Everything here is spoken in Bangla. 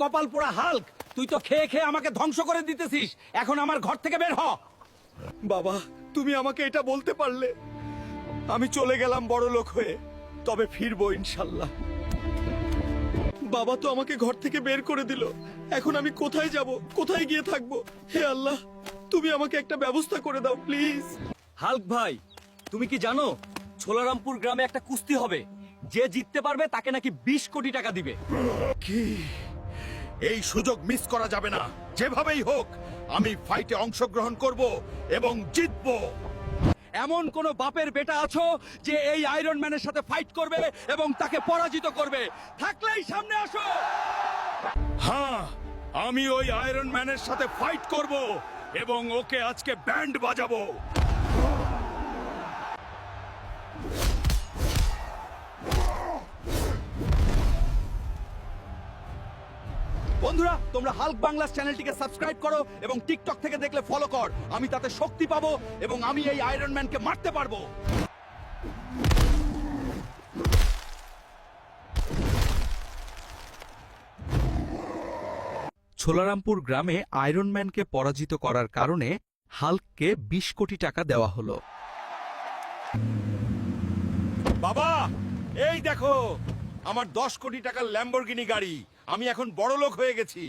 কপাল পোড়া হাল্ক তুই তো খেয়ে খেয়ে আমাকে ধ্বংস করে দিতেছিস। এখন আমার ঘর থেকে বের হ। বাবা তুমি আমাকে এটা বলতে পারলে? আমি চলে গেলাম বড় লোক হয়ে তবে ফিরবো ইনশাল্লাহ। বাবা তো আমাকে ঘর থেকে বের করে দিল। এখন আমি কোথায় যাব কোথায় গিয়ে থাকব? হে আল্লাহ তুমি আমাকে একটা ব্যবস্থা করে দাও প্লিজ। হাল্ক ভাই তুমি কি জানো ছোলারামপুর গ্রামে একটা কুস্তি হবে। যে জিততে পারবে তাকে নাকি বিশ কোটি টাকা দিবে। কি? এই সুযোগ মিস করা যাবে না। যেভাবেই হোক, আমি ফাইটে অংশগ্রহণ করব এবং জিতবো। এমন কোন বাপের বেটা আছো যে এই আয়রন ম্যানের সাথে ফাইট করবে এবং তাকে পরাজিত করবে? থাকলেই সামনে আসো! হ্যাঁ আমি ওই আয়রন ম্যানের সাথে ফাইট করব এবং ওকে আজকে ব্যান্ড বাজাবো। বন্ধুরা, তোমরা হাল্ক বাংলাস চ্যানেলটিকে সাবস্ক্রাইব করো এবং টিকটক থেকে দেখলে ফলো কর। আমি তাতে শক্তি পাবো এবং আমি এই আয়রন ম্যানকে মারতে পারব। ছোলারামপুর গ্রামে আয়রন ম্যানকে পরাজিত করার কারণে হাল্ককে বিশ কোটি টাকা দেওয়া হলো। বাবা, এই দেখো আমার দশ কোটি টাকার ল্যাম্বরগিনি গাড়ি। আমি এখন বড় লোক হয়ে গেছি।